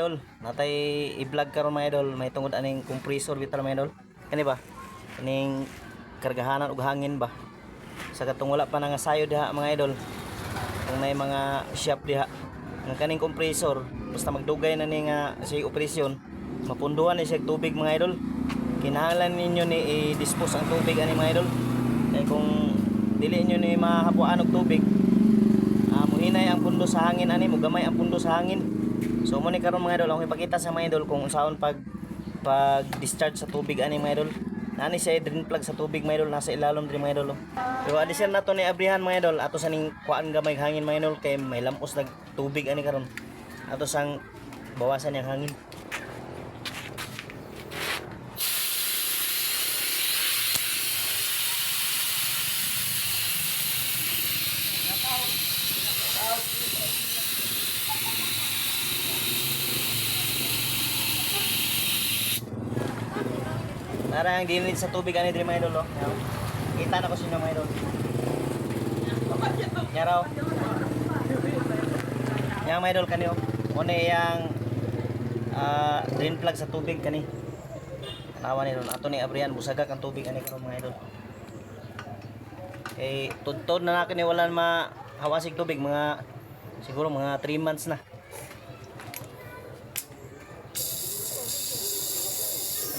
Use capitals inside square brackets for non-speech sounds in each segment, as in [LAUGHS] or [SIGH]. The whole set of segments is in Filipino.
idol. Natay i-vlog karon mga idol, may tungod aning compressor bitar mga idol. Kani ba? Kaning kargahanan og hangin ba? Sa katong wala pa nga sayo diha mga idol. Kung may mga shop diha ang kaning compressor basta magdugay na ni nga si operasyon mapunduhan ni siya tubig mga idol kinahanglan ninyo ni i-dispose ang tubig ani mga idol kaya kung dili nyo ni mahapuan og tubig ah muhinay ang pundo sa hangin ani mo gamay ang pundo sa hangin so mo karon mga idol. Ako ipakita sa mga idol kung unsaon pag pag discharge sa tubig ani mga idol. Nani siya drain plug sa tubig mga idol. Nasa ilalom diri mga idol oh. pero adisir na to ni abrihan mga idol. Ato sa ning kuan gamay hangin mga idol. Kay may lampos nag tubig ani karon. Ato sang bawasan yung hangin Nara ang dinit sa tubig ani diri mga idol oh. Kita na ko sino mga idol. Nya raw. Yang mga idol kani oh. Mo yang ah drain plug sa tubig kani. Tanawa ni Ato ni Abrian busagak ang tubig ani karon mga idol. Kay tudtod na nakin ni wala ma hawasig tubig mga siguro mga 3 months na.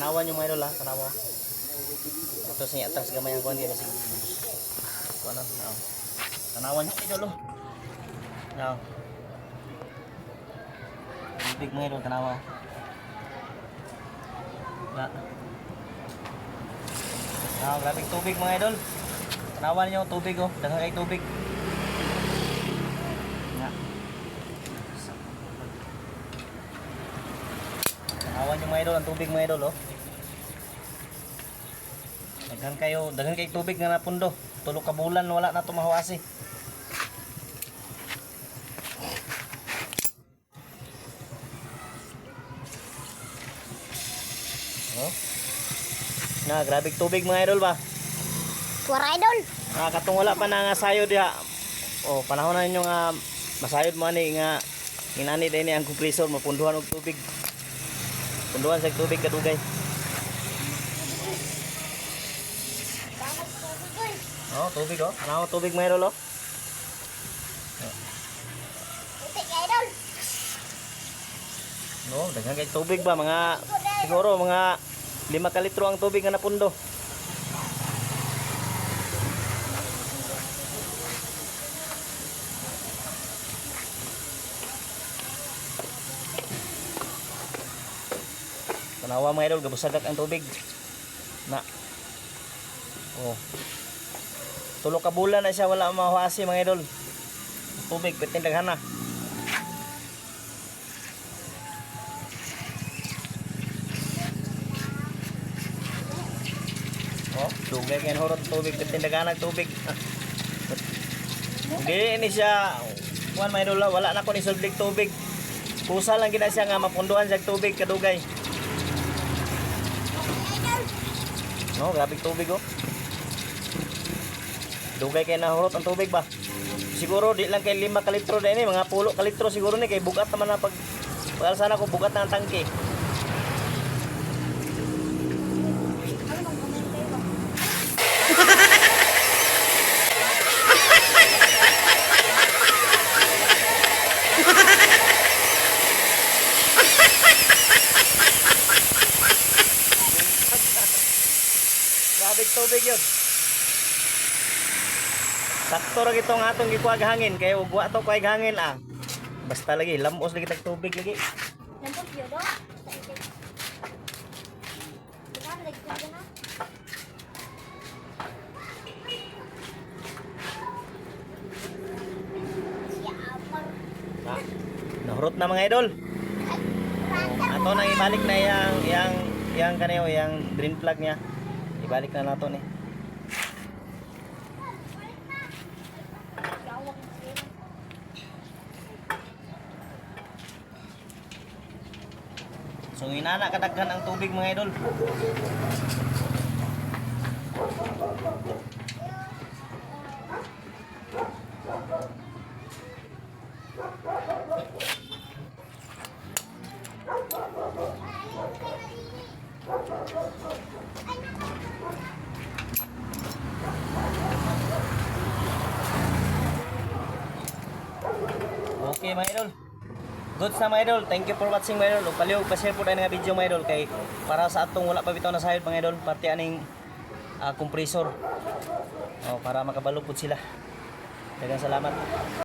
Tanawan yung mga idol tanawa. Ito sa atas gamay ang kuhan dito sige. Kuhan na. Tanawan yung idol oh. No. Tubig mga idol, tanawa. Na. Ah, grabe tubig mga idol. Tanawan niyo tubig oh, daghang kay tubig. Tanawan yung mga idol, ang tubig mga idol oh. Daghan kayo, daghan kay tubig nga napundo. Tulo ka bulan wala na to mahawasi. Oh. Na, grabe tubig mga idol ba? Suara idol. Ah, katong wala pa na nga sayod diha. Oh, panahon na ninyo nga masayod mo ani nga inani din ang compressor mapunduhan og tubig. Punduhan sa tubig kadugay. Oh, tubig oh. Ano tubig mga idol? Putik idol. No, daghan kay tubig ba mga siguro mga 5 ka litro ang tubig nga napundo. Tanawa mga idol, gabusagak ang tubig. Na. Oh. Tulo ka na siya wala mahuasi mga idol. Tubig, pitin daghan na. Oh, dugay kay horot tubig, tindagan ng tubig. [LAUGHS] Hindi ini siya kuan may dula wala na ko ni sulbig tubig. Pusa lang gina siya nga mapunduhan sa tubig kadugay. No, grabe tubig oh. Dugay kay nahurot ang tubig ba? Siguro di lang kay 5 ka litro din eh, mga pulo ka litro siguro ni kay bugat naman na pag pag sana ko bugat na ang tangke. [LAUGHS] Grabe tubig yun. Sakto ra gitong atong gikuha hangin kay ug wa to kuha hangin ah. Basta lagi lamos lagi tag tubig lagi. Do. Ko na. Siapar. Na. Nahurot na mga idol. Oh, ato nang ibalik na yang yang yang kaniyo yang drain plug niya. Ibalik na nato ni. Gawak So hinana kadaghan ang tubig mga idol. Okay mga idol. Goods na mga idol. Thank you for watching mga idol. Ug palihog pa-share po tayo nga video mga idol kay para sa atong wala pa bitaw na sayod mga idol, pati aning ah, compressor. Oh, para makabalo po sila. Daghang salamat.